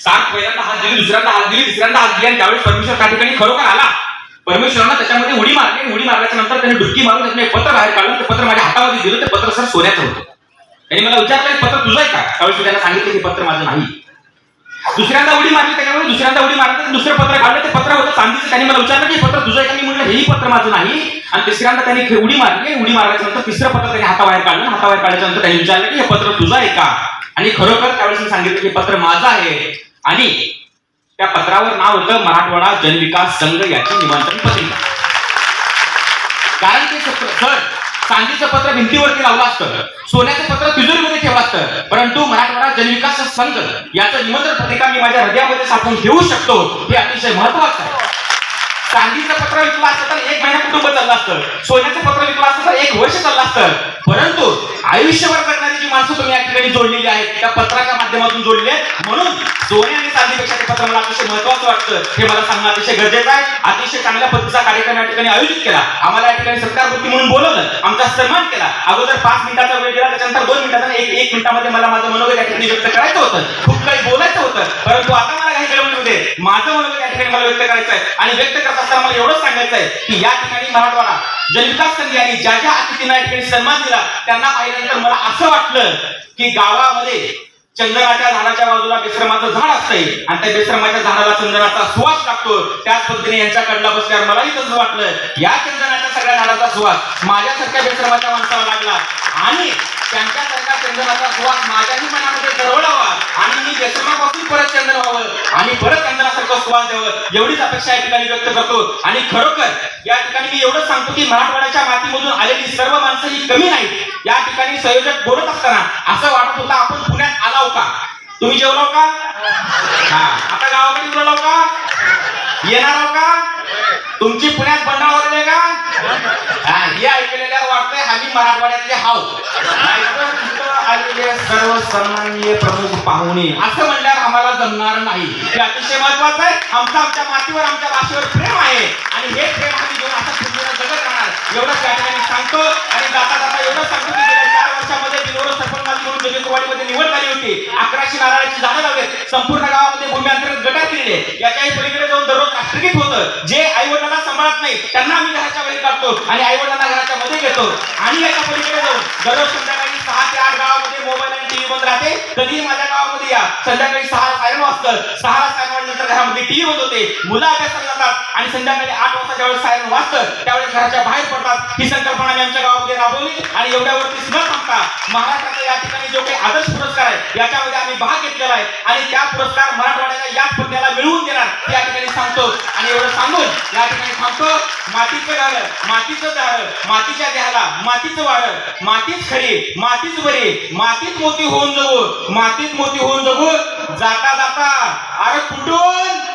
सात पहिल्यांदा हात दिली दुसऱ्यांदा हात दिली तिसऱ्यांदा हात दिली आणि त्यावेळेस परमेश्वर त्या ठिकाणी खरोखर आला. परमेश्वरांना त्याच्यामध्ये उडी मारली उडी मारल्याच्या नंतर त्याने डुबकी मारून त्याने पत्र बाहेर काढलं. ते पत्र माझ्या हातामध्ये दिलं ते पत्र सर सोन्याचं होतं. त्यांनी मला विचारलं पत्र तुझं आहे का? त्यावेळेस त्यांना सांगितलं की हे पत्र माझं नाही. दुसऱ्यांदा उडी मारली त्याच्यामुळे दुसऱ्यांदा उडी मारली दुसरं पत्र काढलं. ते पत्र होतं चांदीचं. त्यांनी मला विचारलं की हे पत्र तुझं आहे का? मी म्हटलं हेही पत्र माझं नाही. आणि तिसऱ्यांदा त्यांनी उडी मारली. उडी मारल्याच्या नंतर तिसरं पत्र त्यांनी हाताबाहेर काढलं. हाताबाहेर काढल्याच्या नंतर त्यांनी विचारलं की हे पत्र तुझं आहे का? आणि खरोखर त्यावेळेस मी सांगितलं की पत्र माझं आहे. आणि त्या पत्रावर नाव होतं मराठवाडा जनविकास संघ याची निमंत्रण पत्रिका. कारण ते सत्र सर चांदीचं पत्र भिंतीवरती लावलं असतं. सोन्याचं पत्र तिजोरीमध्ये ठेवलं असतं. परंतु मराठवाडा जनविकास संघ याचं निमंत्रण पत्रिका मी माझ्या हृदयामध्ये साठवून ठेवू शकतो. हे अतिशय महत्वाचं आहे. चांदीचं पत्र विकलं असतं तर एक महिना कुटुंब चाललं असतं. सोन्याचं पत्र विकलं असतं एक वर्ष चाललं असतं. परंतु आयुष्यभर करणारी जी माणसं तुम्ही या ठिकाणी जोडलेली आहेत त्या पत्राच्या माध्यमातून जोडली आहेत. म्हणून सोने आणि चांदीपेक्षा ते पत्र मला अतिशय महत्वाचं वाटतं. हे मला सांगणं अतिशय गरजेचं आहे. अतिशय चांगल्या पद्धतीचा कार्यक्रम या ठिकाणी आयोजित केला. आम्हाला या ठिकाणी सत्कारवृत्ती म्हणून बोलवलं. आमचा सन्मान केला. अगोदर पाच मिनिटाचा वेळ दिला त्याच्यानंतर दोन मिनिटाचा एक एक मिनिटामध्ये मला माझं मनोगत या ठिकाणी व्यक्त करायचं होतं. खूप काही बोलायचं होतं. परंतु आता मला काही गडबडीमध्ये माझं मनोगत या ठिकाणी मला व्यक्त करायचं आहे आणि व्यक्त करत असताना मला एवढंच सांगायचं आहे की या ठिकाणी मराठवाडा जनविकास संघ यांनी ज्या ज्या अतिथींना या ठिकाणी सन्मान दिला त्यांना पाहिल्यानंतर मला असं वाटलं की गावामध्ये चंदनाच्या झाडाच्या बाजूला बेसरमाचं झाड असतंय आणि त्या बेसरमाच्या झाडाला चंदनाचा सुवास लागतो. त्याच पद्धतीने यांच्याकडला बसल्यावर मलाही तसं वाटलं. या चंदनाच्या सगळ्या झाडाचा सुवास माझ्यासारख्या बेसरमाच्या माणसाला लागला. आणि त्यांच्यासारखा चंदनाचा सुवास माझ्याही मनामध्ये दरवळावा. आणि मी व्यसनापासून परत चंदन व्हावं. आणि परत चंदनासारखं सुवास द्यावं. एवढीच अपेक्षा या ठिकाणी व्यक्त करतो. आणि खरोखर या ठिकाणी मी एवढंच सांगतो की मराठवाड्याच्या मातीमधून आलेली सर्व माणसं ही कमी नाहीत. या ठिकाणी संयोजक बोलत असताना असं वाटत होतं आपण पुण्यात आलाव का? तुम्ही जेवलाव का? हा. आता गावाकडे बोलाव का? येणार का? तुमची पुण्यात बंडाळ वगैरे का हा हे ऐकलेल्या वाटतंय आम्ही मराठवाड्यातले हाव आलेले सर्व सन्माननीय प्रमुख पाहुणे. असं म्हणल्यावर आम्हाला जमणार नाही. हे अतिशय महत्वाचं आहे. आमचं आमच्या मातीवर आमच्या भाषेवर प्रेम आहे. जगतवाडीमध्ये निवड झाली होती. अकराशे नारळाची झाडं लावलेत संपूर्ण गावामध्ये भूमी अंतर्गत गटार केलेले याच्याही पलीकडे जाऊन दररोज राष्ट्रगीत होतं. जे आई वडिलांना सांभाळत नाही त्यांना आम्ही घराच्या बाहेर काढतो आणि आई वडिलांना घराच्या मध्ये घेतो. आणि याच्या पलीकडे जाऊन दररोज संध्याकाळी सहा ते आठ गावामध्ये मोबाईल आणि टीव्ही बंद राहते. कधीही माझ्या गावामध्ये या. संध्याकाळी सहा सायरन वाजतं. सहा सायरन वाजल्यानंतर घरामध्ये टीव्ही बंद होते. मुलं अभ्यासाला जातात आणि संध्याकाळी आठ वाजता ज्यावेळेस सायरन वाजतं त्यावेळेस घराच्या बाहेर जवळपास ही संकल्पना मी आमच्या गावामध्ये राबवली आणि एवढ्यावरतीच न थांबता महाराष्ट्राचा या ठिकाणी जो काही आदर्श पुरस्कार आहे याच्यामध्ये आम्ही भाग घेतलेला आहे. आणि त्या पुरस्कार मराठवाड्याच्या याच पत्त्याला मिळवून देणार ते या ठिकाणी सांगतो. आणि एवढं सांगून या ठिकाणी थांबतो. मातीचं घर मातीचं झाड मातीच्या देहाला मातीचं वाढ मातीच खरी मातीच बरी मातीत मोती होऊन जगू मातीत मोती होऊन जगू जाता जाता अरे कुठून